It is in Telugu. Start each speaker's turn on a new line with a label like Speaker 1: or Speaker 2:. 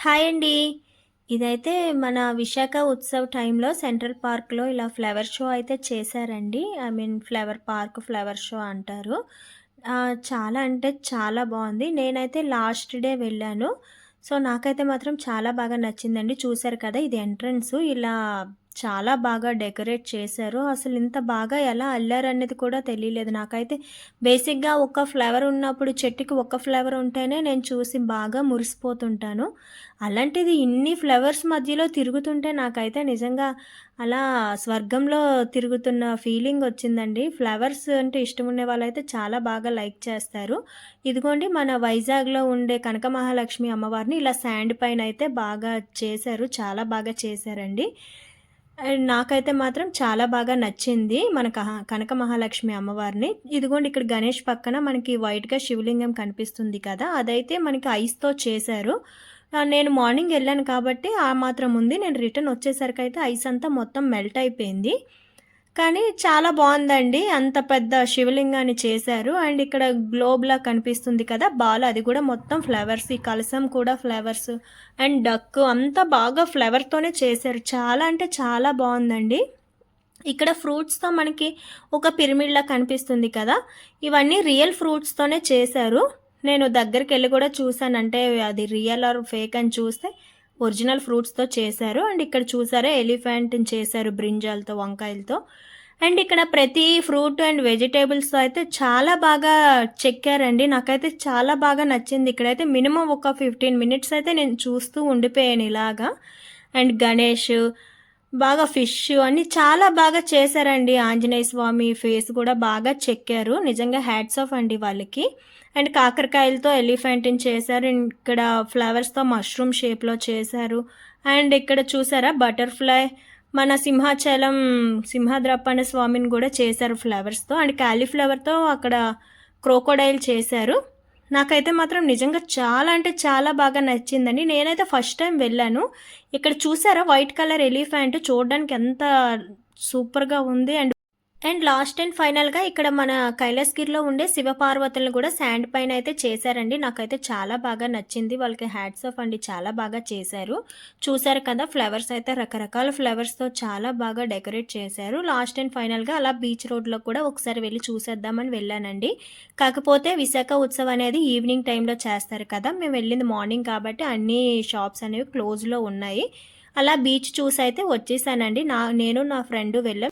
Speaker 1: హాయ్ అండి. ఇదైతే మన విశాఖ ఉత్సవ్ టైంలో సెంట్రల్ పార్క్‌లో ఇలా ఫ్లవర్ షో అయితే చేశారండి. I mean flower park, flower show అంటారు. చాలా అంటే చాలా బాగుంది నేనైతే లాస్ట్ డే వెళ్ళాను. సో, నాకైతే మాత్రం చాలా బాగా నచ్చిందండి. చూసారు కదా! ఇది ఎంట్రన్స్ ఇలా చాలా బాగా డెకరేట్ చేశారు. అసలు ఇంత బాగా ఎలా అల్లారనేది కూడా తెలియలేదు. నాకైతే బేసిక్‌గా ఒక ఫ్లేవర్ ఉన్నప్పుడు చెట్టుకి ఒక ఫ్లేవర్ ఉంటేనే నేను చూసి బాగా మురిసిపోతుంటాను. అలాంటిది ఇన్ని ఫ్లవర్స్ మధ్యలో తిరుగుతుంటే నాకైతే నిజంగా అలా స్వర్గంలో తిరుగుతున్న ఫీలింగ్ వచ్చిందండి. ఫ్లవర్స్ అంటే ఇష్టం ఉండే వాళ్ళైతే చాలా బాగా లైక్ చేస్తారు. ఇదిగోండి మన వైజాగ్‌లో ఉండే కనక మహాలక్ష్మి అమ్మవారిని ఇలా శాండ్ పైన అయితే బాగా చేశారు. చాలా బాగా చేశారండి. అండ్ నాకైతే మాత్రం చాలా బాగా నచ్చింది. మన కహ కనక మహాలక్ష్మి అమ్మవారిని. ఇదిగోండి ఇక్కడ గణేష్ పక్కన మనకి వైట్‌గా శివలింగం కనిపిస్తుంది కదా! అదైతే మనకి ఐస్‌తో చేశారు. నేను మార్నింగ్ వెళ్ళాను కాబట్టి ఆ మాత్రం ఉంది. నేను రిటర్న్ వచ్చేసరికి అయితే ఐస్ అంతా మొత్తం మెల్ట్ అయిపోయింది. కానీ చాలా బాగుందండి అంత పెద్ద శివలింగాన్ని చేశారు. అండ్ ఇక్కడ గ్లోబ్‌లా కనిపిస్తుంది కదా! బాల్ అది కూడా మొత్తం ఫ్లవర్స్. ఈ కలసం కూడా ఫ్లవర్స్ అండ్ డక్ అంతా బాగా ఫ్లవర్‌తోనే చేశారు. చాలా అంటే చాలా బాగుందండి ఇక్కడ ఫ్రూట్స్‌తో మనకి ఒక పిరమిడ్‌లా కనిపిస్తుంది కదా! ఇవన్నీ రియల్ ఫ్రూట్స్‌తోనే చేశారు. నేను దగ్గరికి వెళ్ళి కూడా చూసాను. అంటే అది రియల్ ఆర్ ఫేక్ అని చూస్తే ఒరిజినల్ ఫ్రూట్స్‌తో చేశారు. అండ్ ఇక్కడ చూసారా ఎలిఫెంట్‌ని చేశారు బ్రింజాలతో వంకాయలతో. అండ్ ఇక్కడ ప్రతి ఫ్రూట్ అండ్ వెజిటేబుల్స్ అయితే చాలా బాగా చెక్కారండి. నాకైతే చాలా బాగా నచ్చింది. ఇక్కడైతే మినిమమ్ ఒక 15 మినిట్స్ అయితే నేను చూస్తూ ఉండిపోయాను ఇలాగా. అండ్ గణేష్, బాగా ఫిష్ అన్ని చాలా బాగా చేశారండి. ఆంజనేయ స్వామి ఫేస్ కూడా బాగా చెక్కారు. నిజంగా హ్యాట్స్ ఆఫ్ అండి వాళ్ళకి. అండ్ కాకరకాయలతో ఎలిఫెంట్‌ని చేశారు. అండ్ ఇక్కడ ఫ్లవర్స్‌తో మష్రూమ్ షేప్‌లో చేశారు. అండ్ ఇక్కడ చూసారా బటర్‌ఫ్లై మన సింహాచలం సింహద్రప్పన స్వామిని కూడా చేశారు ఫ్లవర్స్‌తో. అండ్ క్యాలీఫ్లవర్తో అక్కడ క్రోకోడైల్ చేశారు. నాకైతే మాత్రం నిజంగా చాలా అంటే చాలా బాగా నచ్చిందండి. నేనైతే ఫస్ట్ టైం వెళ్ళాను. ఇక్కడ చూసారా వైట్ కలర్ ఎలిఫెంట్ చూడడానికి ఎంత సూపర్‌గా ఉంది. అండ్ అండ్ లాస్ట్ అండ్ ఫైనల్‌గా ఇక్కడ మన కైలాసగిరిలో ఉండే శివపార్వతులను కూడా శాండ్ పైన అయితే చేశారండి. నాకైతే చాలా బాగా నచ్చింది. వాళ్ళకి హ్యాట్స్ ఆఫ్ అండి. చాలా బాగా చేశారు. చూసారు కదా! ఫ్లవర్స్ అయితే రకరకాల ఫ్లవర్స్‌తో చాలా బాగా డెకరేట్ చేశారు. లాస్ట్ అండ్ ఫైనల్‌గా అలా బీచ్ రోడ్‌లో కూడా ఒకసారి వెళ్ళి చూసేద్దామని వెళ్ళానండి. కాకపోతే విశాఖ ఉత్సవం అనేది ఈవినింగ్ టైంలో చేస్తారు కదా! మేము వెళ్ళింది మార్నింగ్ కాబట్టి అన్ని షాప్స్ అనేవి క్లోజ్‌లో ఉన్నాయి. అలా బీచ్ చూసి అయితే వచ్చేసానండి. నా నేను నా ఫ్రెండ్ వెళ్ళాం.